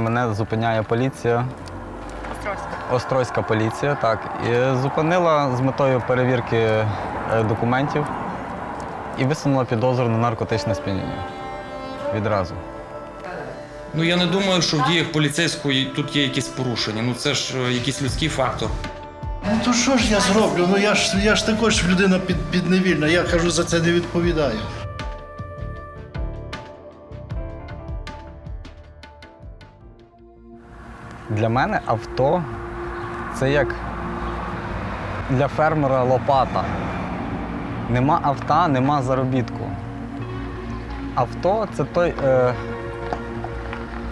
Мене зупиняє поліція. Острозька поліція, так. І зупинила з метою перевірки е, документів і висунула підозру на наркотичне сп'яніння. Відразу. Ну я не думаю, що в діях поліцейської тут є якісь порушення. Ну це ж е, якийсь людський фактор. Ну то що ж я зроблю? Ну я ж я ж також людина під, підневільна, я кажу, за це не відповідаю. Для мене авто це як для фермера лопата. Нема авто, нема заробітку. Авто це той е,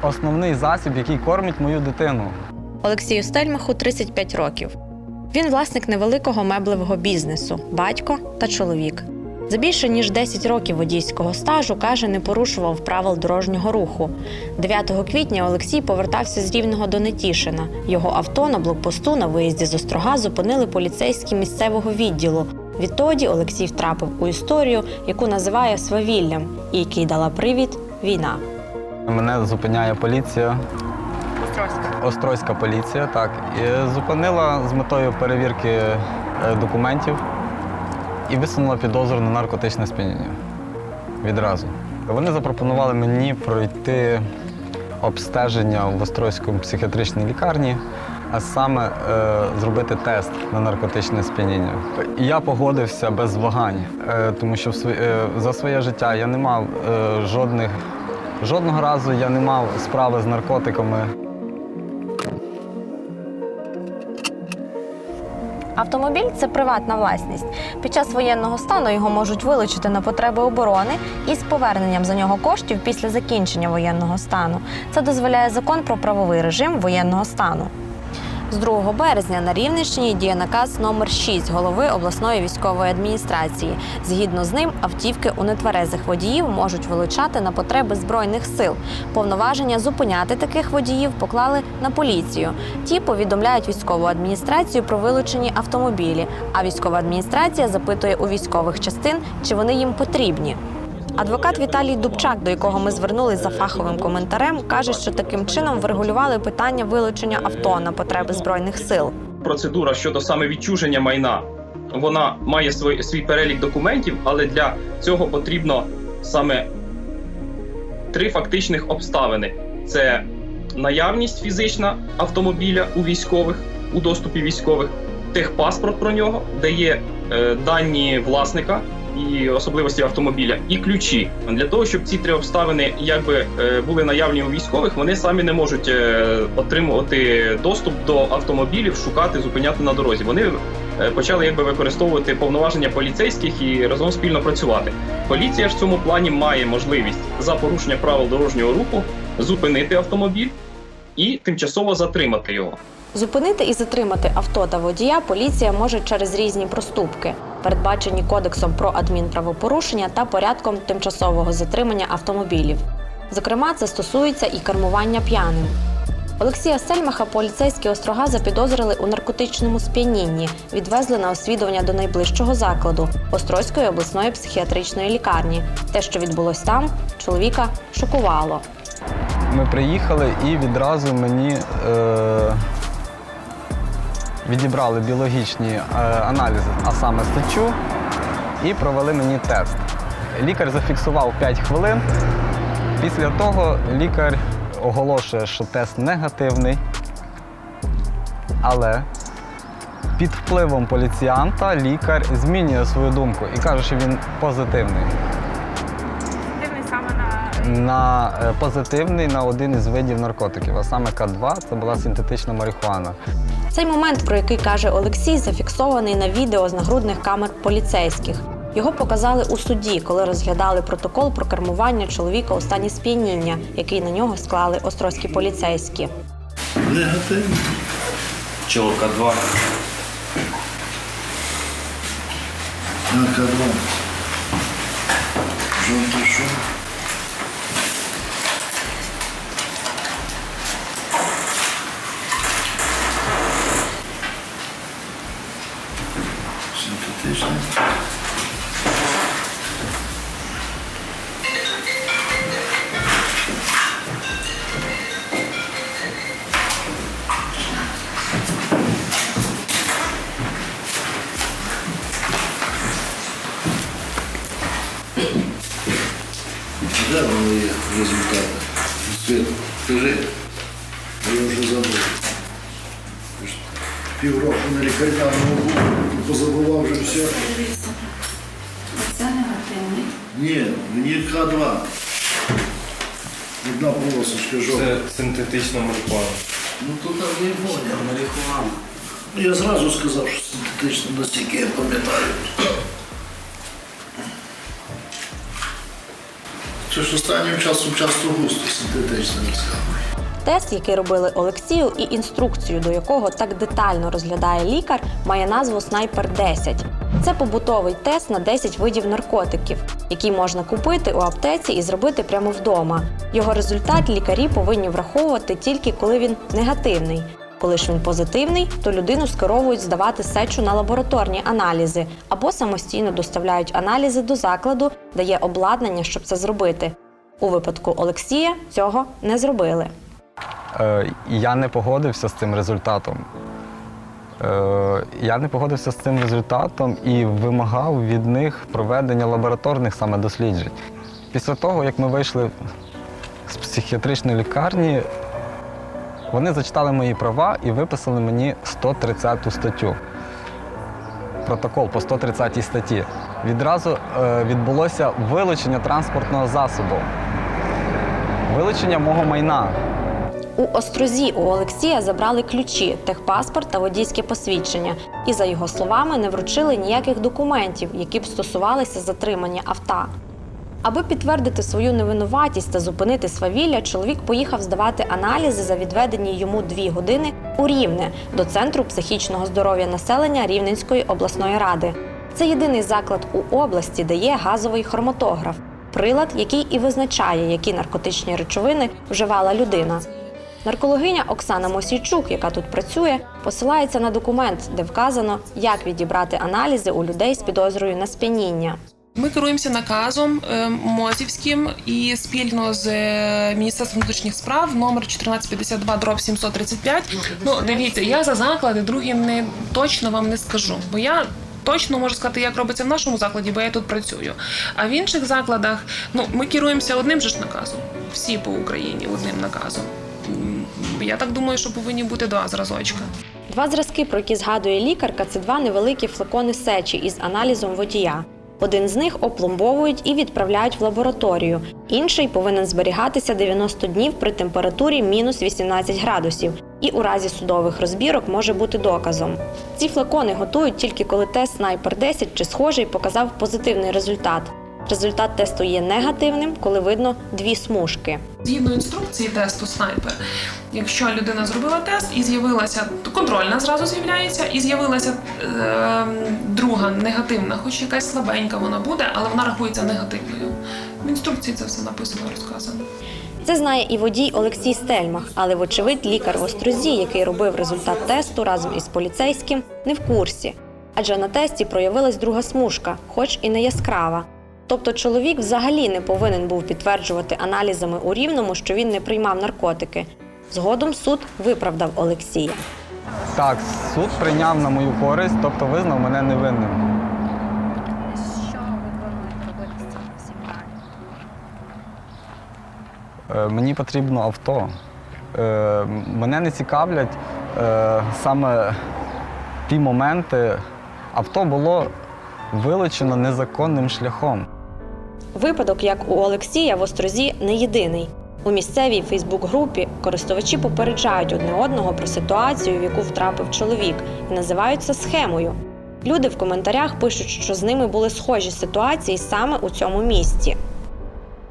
основний засіб, який кормить мою дитину. Олексію Стельмаху 35 років. Він власник невеликого меблевого бізнесу, батько та чоловік. За більше ніж 10 років водійського стажу каже, не порушував правил дорожнього руху. 9 квітня Олексій повертався з Рівного до Нетішина. Його авто на блокпосту на виїзді з Острога зупинили поліцейські місцевого відділу. Відтоді Олексій втрапив у історію, яку називає свавіллям, і який дала привід війна. Мене зупиняє поліція. Острозька поліція, так. І зупинила з метою перевірки е, документів і висунула підозру на наркотичне сп'яніння. Відразу. Вони запропонували мені пройти обстеження в Острозькому психіатричній лікарні, а саме е, зробити тест на наркотичне сп'яніння. Я погодився без вагань, е, тому що в свої- е, за своє життя я не мав е, жодних, жодного разу я не мав справи з наркотиками. Автомобіль це приватна власність. Під час воєнного стану його можуть вилучити на потреби оборони із поверненням за нього коштів після закінчення воєнного стану. Це дозволяє закон про правовий режим воєнного стану. З 2 березня на Рівненщині діє наказ номер 6 голови обласної військової адміністрації. Згідно з ним, автівки у нетверезих водіїв можуть вилучати на потреби збройних сил. Повноваження зупиняти таких водіїв поклали на поліцію. Ті повідомляють військову адміністрацію про вилучені автомобілі. А військова адміністрація запитує у військових частин, чи вони їм потрібні. Адвокат Віталій Дубчак, до якого ми звернулись за фаховим коментарем, каже, що таким чином врегулювали питання вилучення авто на потреби збройних сил. процедура щодо саме відчуження майна. Вона має свій, свій перелік документів, але для цього потрібно саме три фактичних обставини: це наявність фізична автомобіля у військових, у доступі військових, техпаспорт про нього, де є е, дані власника і особливості автомобіля, і ключі. Для того, щоб ці три обставини якби е, були наявні у військових, вони самі не можуть е, отримувати доступ до автомобілів, шукати, зупиняти на дорозі. Вони е, почали якби використовувати повноваження поліцейських і разом спільно працювати. Поліція ж в цьому плані має можливість за порушення правил дорожнього руху зупинити автомобіль і тимчасово затримати його. Зупинити і затримати авто та водія поліція може через різні проступки, передбачені кодексом про адмінправопорушення та порядком тимчасового затримання автомобілів. Зокрема, це стосується і кермування п'яним. Олексія Сельмаха поліцейські острога запідозрили у наркотичному сп'янінні, відвезли на освідування до найближчого закладу Острозької обласної психіатричної лікарні. Те, що відбулось там, чоловіка шокувало. Ми приїхали і відразу мені е, відібрали біологічні е, аналізи, а саме сечу, і провели мені тест. Лікар зафіксував 5 хвилин. Після того лікар оголошує, що тест негативний, але під впливом поліціянта лікар змінює свою думку і каже, що він позитивний. Дивний саме на на е, позитивний на один із видів наркотиків, а саме К2 це була синтетична марихуана. Цей момент, про який каже Олексій, зафіксований на відео з нагрудних камер поліцейських. Його показали у суді, коли розглядали протокол про кермування чоловіка у стані сп'яніння, який на нього склали острозькі поліцейські. Негативно. Чоловіка 2. На К2. Жовтий що? Так. Світ, скажи, я вже забув. Півроку на лікарняному був позабував вже все. Це негативний. Ні, мені К2. Одна полосочка жовта. Це синтетична марихуана. Ну то там не поняв. Марихуана. Ну я зразу сказав, що синтетично настільки я пам'ятаю. Це ж останнім часом часто густо синтетично розказує. Тест, який робили Олексію, і інструкцію, до якого так детально розглядає лікар, має назву Снайпер 10 Це побутовий тест на 10 видів наркотиків, який можна купити у аптеці і зробити прямо вдома. Його результат лікарі повинні враховувати тільки коли він негативний. Коли ж він позитивний, то людину скеровують здавати сечу на лабораторні аналізи або самостійно доставляють аналізи до закладу, де є обладнання, щоб це зробити. У випадку Олексія цього не зробили. Е, Я не погодився з цим результатом. Е, Я не погодився з цим результатом і вимагав від них проведення лабораторних саме досліджень. Після того, як ми вийшли з психіатричної лікарні, вони зачитали мої права і виписали мені 130 статтю. Протокол по 130 статті. Відразу е, відбулося вилучення транспортного засобу, вилучення мого майна. У Острозі у Олексія забрали ключі, техпаспорт та водійське посвідчення, і, за його словами, не вручили ніяких документів, які б стосувалися затримання авто. Аби підтвердити свою невинуватість та зупинити свавілля, чоловік поїхав здавати аналізи за відведені йому дві години у Рівне до центру психічного здоров'я населення Рівненської обласної ради. Це єдиний заклад у області, де є газовий хроматограф, прилад, який і визначає, які наркотичні речовини вживала людина. Наркологиня Оксана Мосійчук, яка тут працює, посилається на документ, де вказано, як відібрати аналізи у людей з підозрою на сп'яніння. Ми керуємося наказом е, Мозівським і спільно з е, Міністерством внутрішніх справ номер 1452 дроб 735. Ну дивіться, я за заклади другі не точно вам не скажу, бо я. Точно можу сказати, як робиться в нашому закладі, бо я тут працюю. А в інших закладах ну ми керуємося одним же ж наказом. Всі по Україні одним наказом. Я так думаю, що повинні бути два зразочка. Два зразки, про які згадує лікарка, це два невеликі флакони сечі із аналізом водія. Один з них опломбовують і відправляють в лабораторію. Інший повинен зберігатися 90 днів при температурі мінус 18 градусів, і у разі судових розбірок може бути доказом. Ці флакони готують тільки коли тест Снайпер 10 чи схожий показав позитивний результат. Результат тесту є негативним, коли видно дві смужки. Згідно інструкції тесту снайпер, якщо людина зробила тест і з'явилася то контрольна зразу з'являється, і з'явилася е, друга негативна, хоч якась слабенька вона буде, але вона рахується негативною. В інструкції це все написано, розказано. Це знає і водій Олексій Стельмах, але, вочевидь, лікар в Острозі, який робив результат тесту разом із поліцейським, не в курсі. Адже на тесті проявилась друга смужка, хоч і не яскрава. Тобто чоловік взагалі не повинен був підтверджувати аналізами у рівному, що він не приймав наркотики. Згодом суд виправдав Олексія. Так, суд прийняв на мою користь, тобто визнав мене невинним. Що ви плануєте робити з цим всім? Е, Мені потрібно авто. Е, Мене не цікавлять е, саме ті моменти. Авто було вилучено незаконним шляхом. Випадок, як у Олексія в Острозі, не єдиний. У місцевій Фейсбук-групі користувачі попереджають одне одного про ситуацію, в яку втрапив чоловік, і називають це схемою. Люди в коментарях пишуть, що з ними були схожі ситуації саме у цьому місці.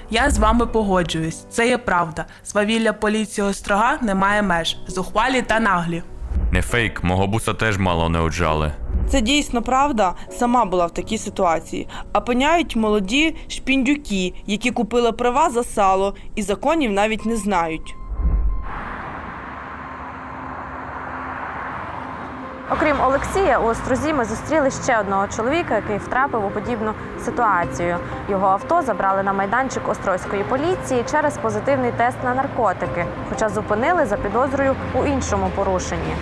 Я з вами погоджуюсь. Це є правда. Свавілля поліції Острога не має меж, зухвалі та наглі. Не фейк, мого буса теж мало не оджали. Це дійсно правда. Сама була в такій ситуації. А молоді шпіндюки, які купили права за сало і законів навіть не знають. Окрім Олексія, у Острозі ми зустріли ще одного чоловіка, який втрапив у подібну ситуацію. Його авто забрали на майданчик Острозької поліції через позитивний тест на наркотики, хоча зупинили за підозрою у іншому порушенні.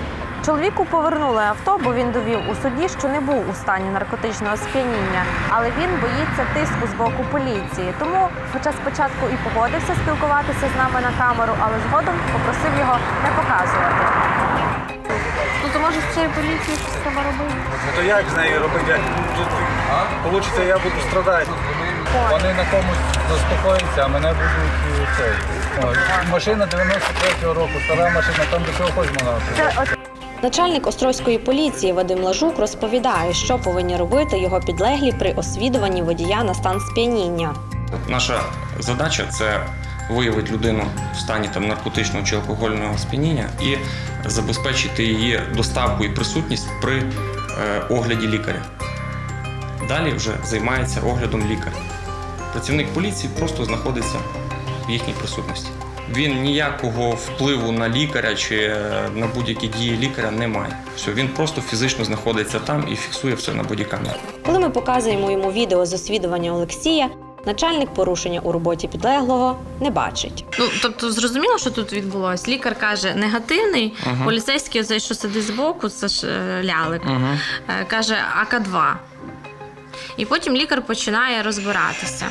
Чоловіку повернули авто, бо він довів у суді, що не був у стані наркотичного сп'яніння, але він боїться тиску з боку поліції. Тому, хоча спочатку і погодився спілкуватися з нами на камеру, але згодом попросив його не показувати. Ну то може з цією поліцією щось треба робити? Ну то як з нею робити? Получиться, я буду страдати. Вони на комусь заспокоїться, а мене будуть е, цей. Машина 93-го року, стара машина, там до чого хоч можна. Начальник Острозької поліції Вадим Лажук розповідає, що повинні робити його підлеглі при освідуванні водія на стан сп'яніння. Наша задача це виявити людину в стані там наркотичного чи алкогольного сп'яніння і забезпечити її доставку і присутність при е, огляді лікаря. Далі вже займається оглядом лікар. Працівник поліції просто знаходиться в їхній присутності. Він ніякого впливу на лікаря чи е, на будь-які дії лікаря не має. Все, він просто фізично знаходиться там і фіксує все на бодікамеру. Коли ми показуємо йому відео з освідування Олексія, начальник порушення у роботі підлеглого не бачить. Ну тобто зрозуміло, що тут відбулося. Лікар каже негативний, Ага. поліцейський оцей, що сидить збоку, це ж е, лялик, Угу. каже АК-2. І потім лікар починає розбиратися.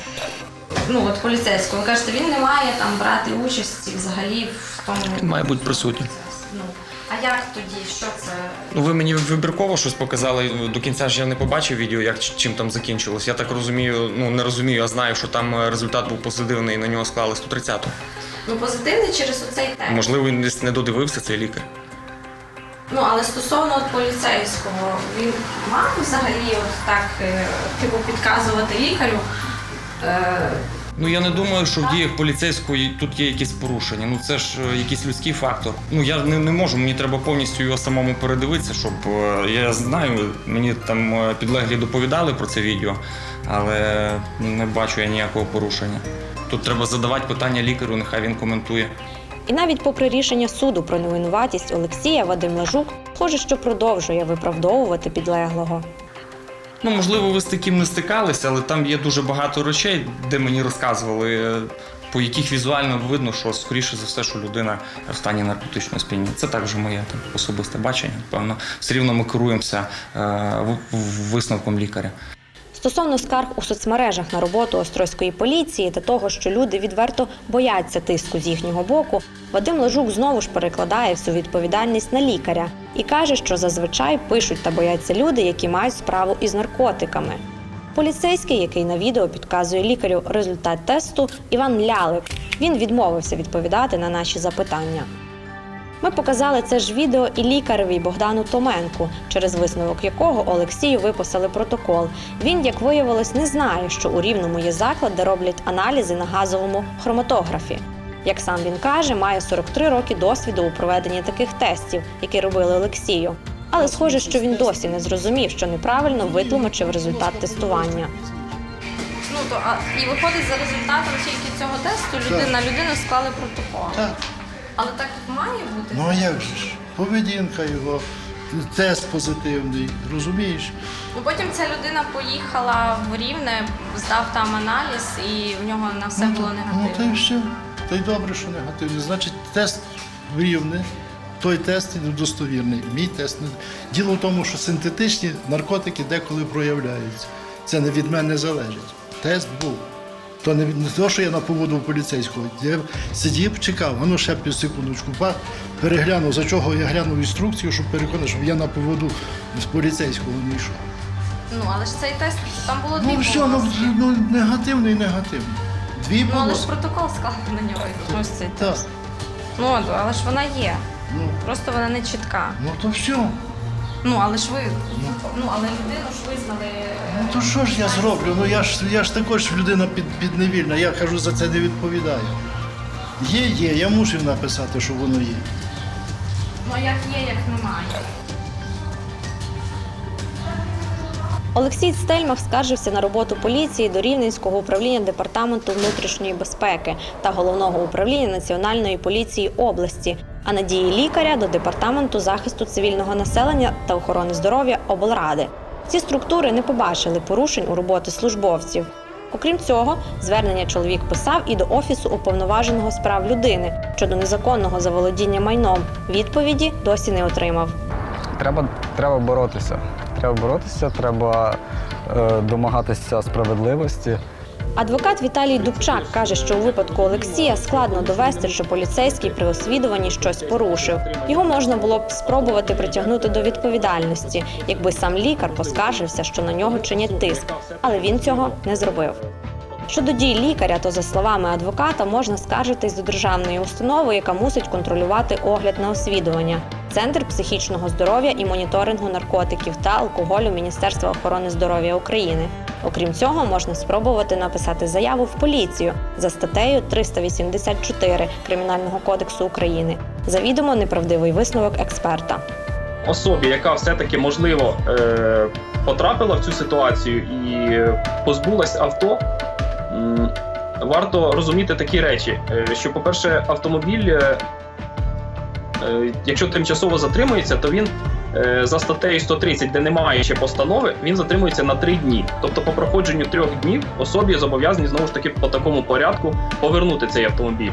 Ну, от поліцейського, ви кажете, він не має там брати участі взагалі в тому. Він має бути присутній. Ну, а як тоді? Що це? Ну, ви мені вибірково щось показали. До кінця ж я не побачив відео, як чим там закінчилось. Я так розумію, ну не розумію, а знаю, що там е, результат був позитивний, і на нього склали 130-ту. Ну, позитивний через оцей текст. Можливо, він десь не додивився цей лікар. Ну, але стосовно от поліцейського, він мав взагалі от так е, типу підказувати лікарю. Ну я не думаю, що в діях поліцейської тут є якісь порушення. Ну це ж е, якийсь людський фактор. Ну я не, не можу, мені треба повністю його самому передивитися, щоб е, я знаю, мені там е, підлеглі доповідали про це відео, але не бачу я ніякого порушення. Тут треба задавати питання лікарю, нехай він коментує. І навіть попри рішення суду про невинуватість Олексія, Вадим Лажук, схоже, що продовжує виправдовувати підлеглого. Ну, можливо, ви з таким не стикалися, але там є дуже багато речей, де мені розказували, е, по яких візуально видно, що скоріше за все, що людина в стані наркотичного сп'яніння. Це також моє там, особисте бачення. Певно, все рівно ми керуємося е, висновком лікаря. Стосовно скарг у соцмережах на роботу острозької поліції та того, що люди відверто бояться тиску з їхнього боку, Вадим Ложук знову ж перекладає всю відповідальність на лікаря і каже, що зазвичай пишуть та бояться люди, які мають справу із наркотиками. Поліцейський, який на відео підказує лікарю результат тесту, Іван Лялик. Він відмовився відповідати на наші запитання. Ми показали це ж відео і лікареві Богдану Томенку, через висновок якого Олексію виписали протокол. Він, як виявилось, не знає, що у рівному є заклад, де роблять аналізи на газовому хроматографі. Як сам він каже, має 43 роки досвіду у проведенні таких тестів, які робили Олексію. Але схоже, що він досі не зрозумів, що неправильно витлумачив результат тестування. Ну то а і виходить за результатом тільки цього тесту люди- на людину склали протокол. Так. Але так має бути. Ну а як же ж? Поведінка його, тест позитивний, розумієш? Ну потім ця людина поїхала в Рівне, здав там аналіз, і в нього на все ну, було то- Ну, негативно. та й все. Та й добре, що негативний. Значить, тест в рівне, той тест недостовірний. Мій тест не. Діло в тому, що синтетичні наркотики деколи проявляються. Це не від мене залежить. Тест був. То не, не те, що я на поводу поліцейського. Я сидів, чекав, воно ще пів секундочку, па, переглянув, за чого я глянув інструкцію, щоб переконати, щоб я на поводу з поліцейського не йшов. Ну але ж цей тест там було дві Ну все, ну, полоски. ну негативний, негативний. Дві Ну але ж полоски. протокол склали на нього. Ось цей Так. тест. Ну от, але ж вона є. Ну, Просто вона не чітка. ну то все. Ну але ж ви, ну але людину ж визнали. Ну то що ж я зроблю? Ну я ж я ж також людина під, підневільна, я кажу, за це не відповідаю. Є, є, я мусив написати, що воно є. Ну як є, як немає. Олексій Стельмах скаржився на роботу поліції до Рівненського управління департаменту внутрішньої безпеки та головного управління Національної поліції області, а на дії лікаря до департаменту захисту цивільного населення та охорони здоров'я облради. Ці структури не побачили порушень у роботи службовців. Окрім цього, звернення чоловік писав і до офісу уповноваженого з прав людини щодо незаконного заволодіння майном. Відповіді досі не отримав. Треба, треба боротися. Треба боротися, треба е, домагатися справедливості. Адвокат Віталій Дубчак каже, що у випадку Олексія складно довести, що поліцейський при освідуванні щось порушив. Його можна було б спробувати притягнути до відповідальності, якби сам лікар поскаржився, що на нього чинять тиск, але він цього не зробив. Щодо дій лікаря, то за словами адвоката можна скаржитись до державної установи, яка мусить контролювати огляд на освідування. Центр психічного здоров'я і моніторингу наркотиків та алкоголю Міністерства охорони здоров'я України. Окрім цього, можна спробувати написати заяву в поліцію за статтею 384 Кримінального кодексу України. Завідомо неправдивий висновок експерта. особі, яка все-таки можливо е, потрапила в цю ситуацію і позбулась авто, варто розуміти такі речі: е, що, по-перше, автомобіль, е, якщо тимчасово затримується, то він за статтею 130, де немає ще постанови, він затримується на три дні. Тобто, по проходженню трьох днів особі зобов'язані знову ж таки по такому порядку повернути цей автомобіль.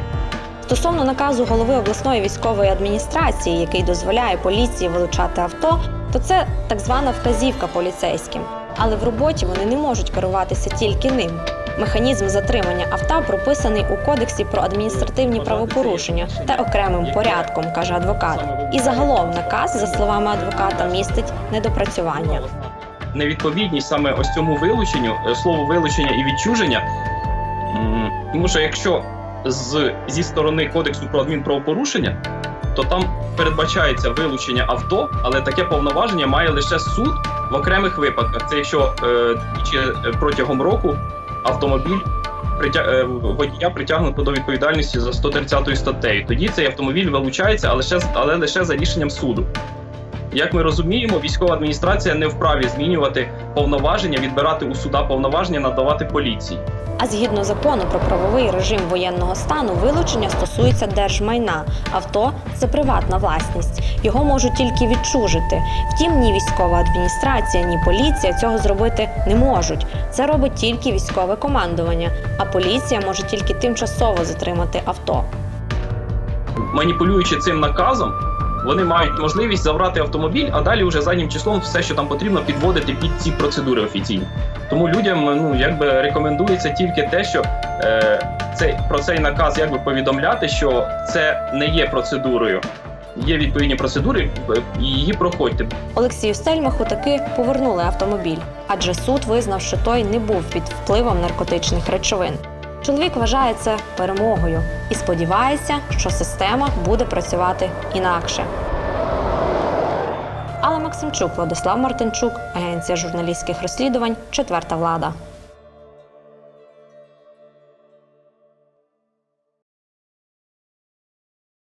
Стосовно наказу голови обласної військової адміністрації, який дозволяє поліції вилучати авто, то це так звана вказівка поліцейським. Але в роботі вони не можуть керуватися тільки ним. Механізм затримання авто прописаний у кодексі про адміністративні правопорушення та окремим порядком, каже адвокат. І загалом наказ, за словами адвоката, містить недопрацювання. невідповідність саме ось цьому вилученню, е, слово вилучення і відчуження. Тому що якщо з, зі сторони кодексу про адмінправопорушення, то там передбачається вилучення авто, але таке повноваження має лише суд в окремих випадках. Це якщо е, е, протягом року автомобіль притя... е, водія притягнуто до відповідальності за 130 статтею. Тоді цей автомобіль вилучається, але лише, але лише за рішенням суду. Як ми розуміємо, військова адміністрація не вправі змінювати повноваження, відбирати у суда повноваження, надавати поліції. А згідно закону про правовий режим воєнного стану, вилучення стосується держмайна. Авто це приватна власність. Його можуть тільки відчужити. Втім, ні військова адміністрація, ні поліція цього зробити не можуть. Це робить тільки військове командування. А поліція може тільки тимчасово затримати авто. Маніпулюючи цим наказом, вони мають можливість забрати автомобіль, а далі вже заднім числом все, що там потрібно, підводити під ці процедури офіційні. Тому людям ну якби рекомендується тільки те, що е, цей про цей наказ якби повідомляти, що це не є процедурою. Є відповідні процедури, е, її проходьте. Олексію Стельмаху таки повернули автомобіль, адже суд визнав, що той не був під впливом наркотичних речовин. Чоловік вважає це перемогою і сподівається, що система буде працювати інакше. Алла Максимчук, Владислав Мартинчук, агенція журналістських розслідувань, четверта влада.